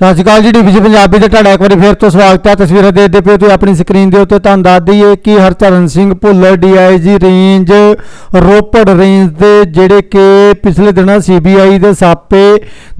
ਸਤਿ ਸ਼੍ਰੀ ਅਕਾਲ ਜੀ ਡਿਵੀਜ਼ਨ ਪੰਜਾਬੀ 'ਤੇ ਤੁਹਾਡਾ ਇੱਕ ਵਾਰੀ ਫੇਰ ਤੋਂ ਸਵਾਗਤ ਹੈ। ਤਸਵੀਰਾਂ ਦੇਖਦੇ ਪਏ ਤੁਸੀਂ ਆਪਣੀ ਸਕਰੀਨ ਦੇ ਉੱਤੇ। ਤੁਹਾਨੂੰ ਦੱਸ ਦਈਏ ਕਿ Harcharan Singh Bhullar DIG range, Ropar range ਦੇ ਜਿਹੜੇ ਕਿ ਪਿਛਲੇ ਦਿਨਾਂ ਸੀਬੀਆਈ ਦੇ ਸਾਪੇ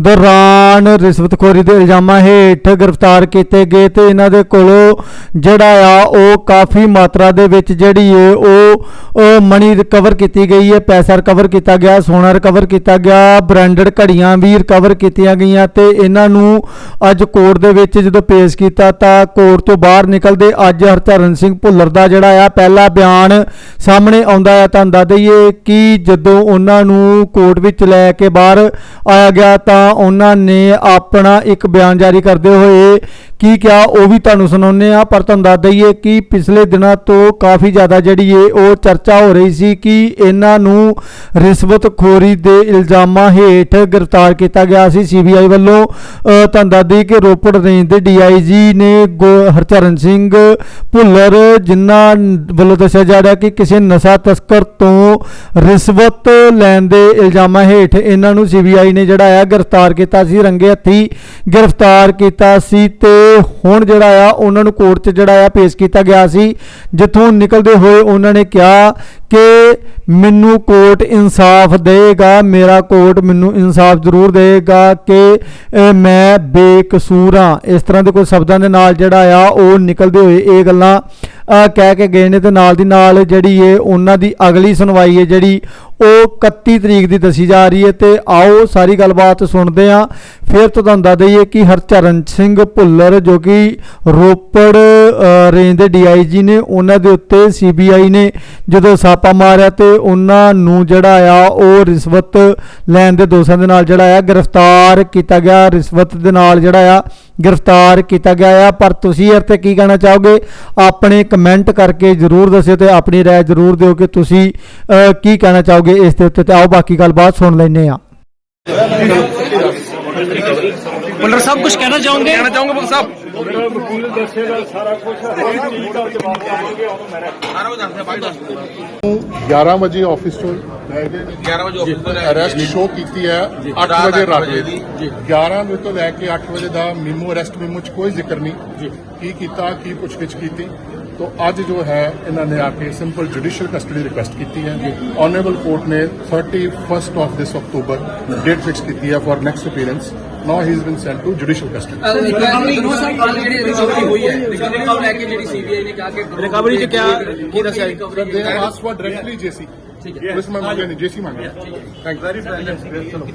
ਦੌਰਾਨ ਰਿਸ਼ਵਤਖੋਰੀ ਦੇ ਇਲਜ਼ਾਮਾਂ ਹੇਠ ਗ੍ਰਿਫਤਾਰ ਕੀਤੇ ਗਏ ਤੇ ਇਹਨਾਂ ਦੇ ਕੋਲੋਂ ਜਿਹੜਾ ਆ, ਉਹ ਕਾਫੀ ਮਾਤਰਾ ਦੇ ਵਿੱਚ ਜਿਹੜੀ ਹੈ ਉਹ ਉਹ ਮਨੀ ਰਿਕਵਰ ਕੀਤੀ ਗਈ ਹੈ ਪੈਸਾ ਰਿਕਵਰ ਕੀਤਾ ਗਿਆ, ਸੋਨਾ ਰਿਕਵਰ ਕੀਤਾ ਗਿਆ ਬ੍ਰਾਂਡਡ ਘੜੀਆਂ ਵੀ ਰਿਕਵਰ ਕੀਤੀਆਂ ਗਈਆਂ ਤੇ ਇਹਨਾਂ ਨੂੰ ਅੱਜ ਕੋਰਟ ਦੇ ਵਿੱਚ ਜਦੋਂ ਪੇਸ਼ ਕੀਤਾ ਤਾਂ ਕੋਰਟ ਤੋਂ ਬਾਹਰ ਨਿਕਲਦੇ ਅੱਜ ਹਰਚਰਨ ਸਿੰਘ ਭੁੱਲਰ ਦਾ ਜਿਹੜਾ ਆ ਪਹਿਲਾ ਬਿਆਨ ਸਾਹਮਣੇ ਆਉਂਦਾ ਆ, ਤੁਹਾਨੂੰ ਦੱਸ ਦਈਏ ਕਿ ਜਦੋਂ ਉਹਨਾਂ ਨੂੰ ਕੋਰਟ ਵਿੱਚ ਲੈ ਕੇ ਬਾਹਰ ਆਇਆ ਗਿਆ ਤਾਂ ਉਹਨਾਂ ਨੇ ਆਪਣਾ ਇੱਕ ਬਿਆਨ ਜਾਰੀ ਕਰਦੇ ਹੋਏ ਕੀ ਕਿਹਾ, ਉਹ ਵੀ ਤੁਹਾਨੂੰ ਸੁਣਾਉਂਦੇ ਆ ਪਰ ਤੁਹਾਨੂੰ ਦੱਸ ਦਈਏ ਕਿ ਪਿਛਲੇ ਦਿਨਾਂ ਤੋਂ ਕਾਫੀ ਜ਼ਿਆਦਾ ਜਿਹੜੀ ਏ ਉਹ ਚਰਚਾ ਹੋ ਰਹੀ ਸੀ ਕਿ ਇਹਨਾਂ ਨੂੰ ਰਿਸ਼ਵਤਖੋਰੀ ਦੇ ਇਲਜ਼ਾਮਾਂ ਹੇਠ ਗ੍ਰਿਫਤਾਰ ਕੀਤਾ ਗਿਆ ਸੀ ਸੀਬੀਆਈ ਵੱਲੋਂ। ਤੁਹਾਨੂੰ ਦੱਸ ਦਈਏ ਕਿ ਰੋਪੜ ਰੇਂਜ ਦੇ ਡੀਆਈਜੀ ਨੇ ਗੋ- ਹਰਚਰਨ ਸਿੰਘ ਭੁੱਲਰ, ਜਿਨ੍ਹਾਂ ਵੱਲੋਂ ਦੱਸਿਆ ਜਾ ਰਿਹਾ ਕਿ ਕਿਸੇ ਨਸ਼ਾ ਤਸਕਰ ਤੋਂ ਰਿਸ਼ਵਤ ਲੈਣ ਦੇ ਇਲਜ਼ਾਮਾਂ ਹੇਠ ਇਹਨਾਂ ਨੂੰ ਸੀਬੀਆਈ ਨੇ ਜਿਹੜਾ ਆ ਗ੍ਰਿਫਤਾਰ ਕੀਤਾ ਸੀ, ਰੰਗੇ ਹੱਥੀ ਗ੍ਰਿਫਤਾਰ ਕੀਤਾ ਸੀ ਤੇ ਹੁਣ ਜਿਹੜਾ ਆ, ਉਹਨਾਂ ਨੂੰ ਕੋਰਟ 'ਚ ਜਿਹੜਾ ਆ ਪੇਸ਼ ਕੀਤਾ ਗਿਆ ਸੀ। ਜਿੱਥੋਂ ਨਿਕਲਦੇ ਹੋਏ ਉਹਨਾਂ ਨੇ ਕਿਹਾ ਕਿ ਮੈਨੂੰ ਕੋਰਟ ਇਨਸਾਫ ਦੇਗਾ ਮੇਰਾ ਕੋਰਟ ਮੈਨੂੰ ਇਨਸਾਫ ਜ਼ਰੂਰ ਦੇਗਾ ਕਿ ਮੈਂ ਬੇਕਸੂਰ ਹਾਂ। ਇਸ ਤਰ੍ਹਾਂ ਦੇ ਕੋਈ ਸ਼ਬਦਾਂ ਦੇ ਨਾਲ ਜਿਹੜਾ ਆ, ਉਹ ਨਿਕਲਦੇ ਹੋਏ ਇਹ ਗੱਲਾਂ ਕਹਿ ਕੇ ਗਏ ਨੇ ਤੇ ਨਾਲ ਦੀ ਨਾਲ ਜਿਹੜੀ ਏ ਉਹਨਾਂ ਦੀ ਅਗਲੀ ਸੁਣਵਾਈ ਹੈ ਜਿਹੜੀ ਉਹ 31 ਤਰੀਕ ਦੀ ਦੱਸੀ ਜਾ ਰਹੀ ਹੈ ਤੇ ਆਓ ਸਾਰੀ ਗੱਲਬਾਤ ਸੁਣਦੇ ਹਾਂ। ਫਿਰ ਤੋਂ ਤੁਹਾਨੂੰ ਦੱਸ ਦਈਏ ਕਿ ਹਰਚਰਨ ਸਿੰਘ ਭੁੱਲਰ ਜੋ ਕਿ ਰੋਪੜ ਰੇਂਜ ਦੇ ਡੀਆਈਜੀ ਨੇ, ਉਹਨਾਂ ਦੇ ਉੱਤੇ ਸੀਬੀਆਈ ਨੇ ਜਦੋਂ ਛਾਪਾ ਮਾਰਿਆ ਤੇ ਉਹਨਾਂ ਨੂੰ ਜਿਹੜਾ ਆ ਉਹ ਰਿਸ਼ਵਤ ਲੈਣ ਦੇ ਦੋਸ਼ਾਂ ਦੇ ਨਾਲ ਜਿਹੜਾ ਆ ਗ੍ਰਿਫਤਾਰ ਕੀਤਾ ਗਿਆ। ਰਿਸ਼ਵਤ ਦੇ ਨਾਲ ਜਿਹੜਾ ਆ ਗ੍ਰਿਫਤਾਰ ਕੀਤਾ ਗਿਆ ਆ। ਪਰ ਤੁਸੀਂ ਇਹ ਤੇ ਕੀ ਕਹਿਣਾ ਚਾਹੋਗੇ? ਆਪਣੇ ਕਮੈਂਟ ਕਰਕੇ ਜਰੂਰ ਦੱਸਿਓ ਤੇ ਆਪਣੀ ਰਾਏ ਜਰੂਰ ਦਿਓ ਕਿ ਤੁਸੀਂ ਕੀ ਕਹਿਣਾ ਚਾਹੋਗੇ ਇਸ ਦੇ ਉੱਤੇ ਤੇ ਆਓ ਬਾਕੀ ਗੱਲਬਾਤ ਸੁਣ ਲੈਂਦੇ ਆ ਪੁੱਲਰ ਸਾਹਿਬ ਕੁਝ ਕਹਿਣਾ ਚਾਹੋਗੇ? ਕਹਿਣਾ ਚਾਹੂੰਗਾ ਬਖ ਸਾਹਿਬ? ਮੇਰਾ ਵਕੀਲ ਦੱਸੇਗਾ ਸਾਰਾ ਕੁਝ ਹਰੇਕ ਚੀਜ਼ ਦਾ ਜਵਾਬ ਦੇਵਾਂਗੇ ਉਹਨੂੰ ਮੈਂ ਸਾਰਾ ਕੁਝ ਦੱਸਦੇ ਬਾਈ ਦੱਸ 11 ਵਜੇ ਆਫਿਸ ਤੋਂ ਲੈ ਕੇ 11 ਵਜੇ ਆਫਿਸ ਤੋਂ ਅਰੈਸਟ ਸ਼ੋ ਕੀਤੀ ਹੈ 8 ਰਾਤ ਵਜੇ ਅੱਠ ਰਾਤ ਵਜੇ ਦੀ। ਦੀ। 11 ਵਜੇ ਤੋਂ ਲੈ ਕੇ 8 ਵਜੇ ਦਾ ਮੀਮੋ ਅਰੈਸਟ ਮੀਮੋ ਚ ਕੋਈ ਜ਼ਿਕਰ ਨਹੀਂ। ਕੀ ਕੀਤਾ ਕੀ ਪੁੱਛਗਿੱਛ ਕੀਤੀ। ਤੋਂ ਅੱਜ ਜੋ ਹੈ ਇਹਨਾਂ ਨੇ ਆ ਕੇ ਸਿੰਪਲ ਜੁਡੀਸ਼ੀਅਲ ਕਸਟਡੀ ਰਿਕੁਐਸਟ ਕੀਤੀ ਹੈ। ਆਨਰੇਬਲ ਕੋਰਟ ਨੇ 31st of this October date fix ਕੀਤੀ ਹੈ for next appearance now he is been sent to judicial custody recovery ਚ ਕਿਆ ਕੀ ਦੱਸਿਆ ਜੀ ਦੇ ਆਸ ਫॉर ਡਾਇਰੈਕਟਲੀ ਜੇਸੀ ਠੀਕ ਹੈ ਇਸ ਮੈਂ ਮੰਗਿਆ ਨਹੀਂ ਜੇਸੀ ਮੰਗਿਆ ਥੈਂਕ ਯੂ